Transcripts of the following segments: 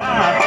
Ah.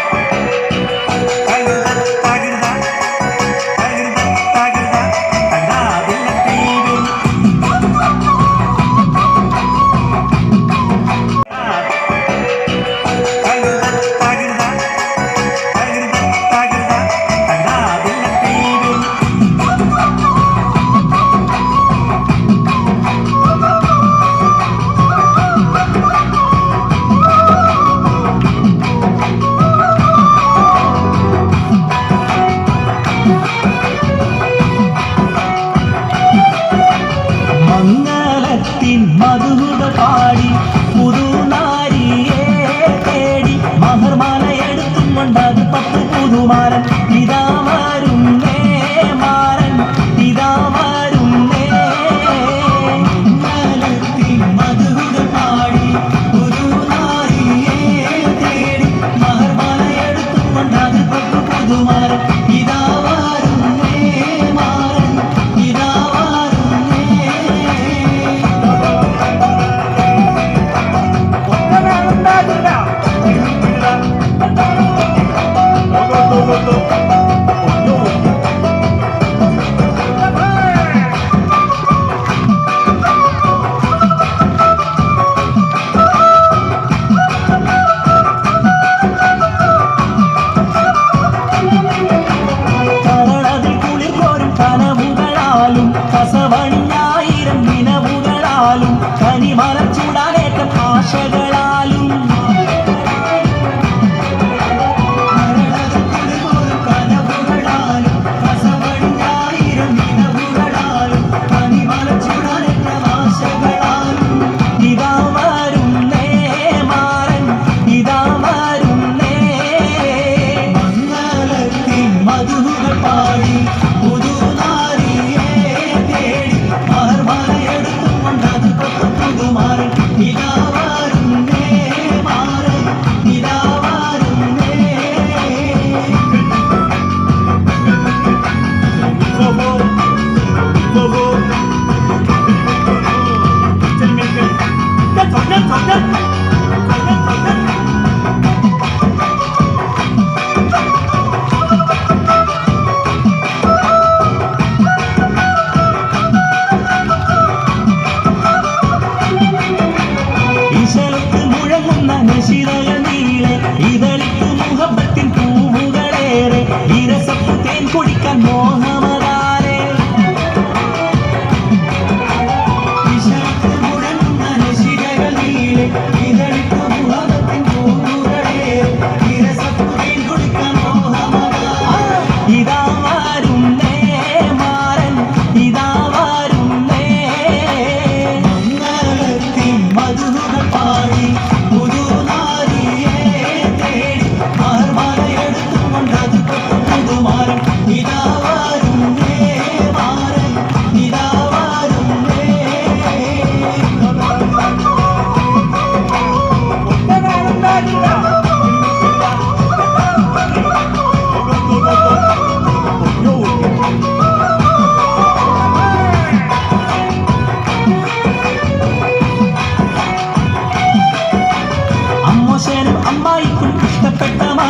buscan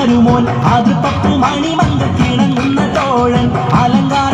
മാറുമോൻ അതിർപ്പത്തു മണിമങ്ങൾ കിണങ്ങുന്ന തോഴൻ അലങ്കാര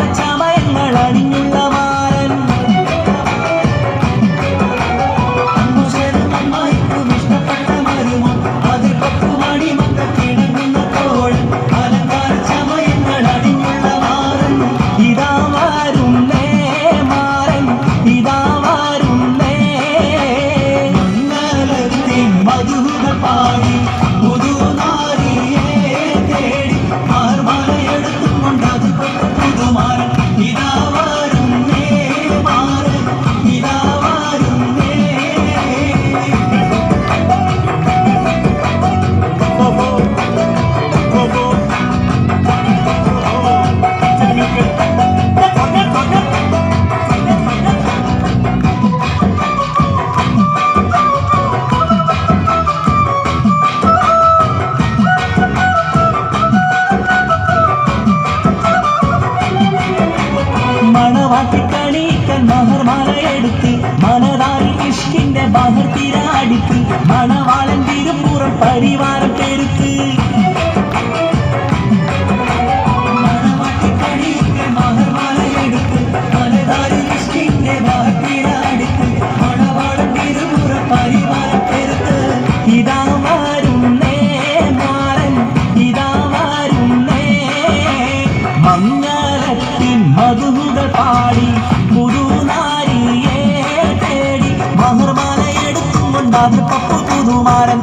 മഹർ മലയെടുത്ത് മലതാറി ഇഷ്കിന്റെ ബഹർ തിരാടിത്ത് മണവാളൻ തിരുപ്പുറം പരിവാരം പെരുത്ത് പപ്പു പുതുമാരൻ